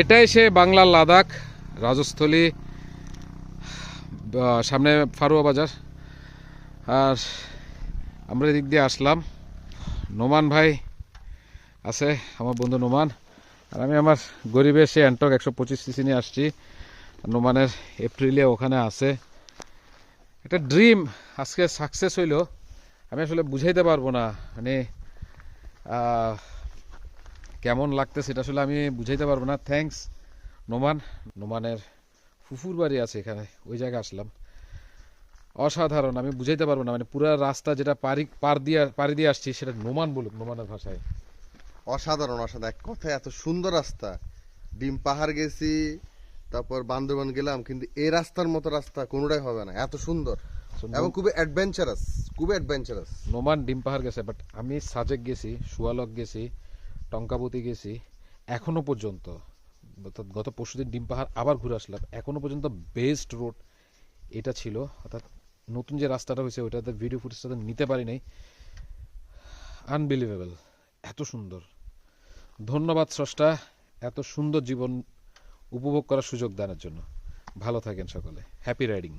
এটাই সে বাংলার লাদাখ, রাজস্থলী সামনে ফারুয়া বাজার। আর আমরা এদিক দিয়ে আসলাম। নোমান ভাই আছে, আমার বন্ধু নোমান। আর আমি আমার গরিবের সে অ্যান্টক একশো পঁচিশ সিসি নিয়ে আসছি। নোমানের এপ্রিলে ওখানে আছে। একটা ড্রিম আজকে সাকসেস হইল। আমি আসলে বুঝাইতে পারব না। মানে কেমন লাগতে সেটা আসলে আমি বুঝাইতে পারব না। থ্যাঙ্কস নোমান। নোমানের ফুফুর বাড়ি আছে এখানে ওই জায়গায় আসলাম। অসাধারণ আমি বুঝাইতে পারব না মানে পুরো রাস্তা যেটা পারি পার দিয়ে পাড়ি দিয়ে আসছি সেটা নোমান বলুক নোমানের ভাষায়। অসাধারণ অসাধারণ। এক কথায় এত সুন্দর রাস্তা। ডিম পাহাড় গেছি তারপর বান্দরবান গেলাম কিন্তু এই রাস্তার মতো রাস্তা কোনোটাই হবে না। এত সুন্দর So, এবং খুবই অ্যাডভেঞ্চারাস খুবই অ্যাডভেঞ্চারাস নোমান ডিম পাহাড় গেছে বাট আমি সাজেক গেছি সুয়ালক গেছি টঙ্কাবতী গেছি, এখনও পর্যন্ত। অর্থাৎ গত পরশুদিন ডিম পাহাড় আবার ঘুরে আসলাম। এখনও পর্যন্ত বেস্ট রোড এটা ছিল। অর্থাৎ নতুন যে রাস্তাটা হয়েছে, ওইটাতে ভিডিও ফুটেজটা নিতে পারি নাই। আনবিলিভেবল এত সুন্দর। ধন্যবাদ স্রষ্টা, এত সুন্দর জীবন উপভোগ করার সুযোগ দানের জন্য। ভালো থাকেন সকলে। Happy riding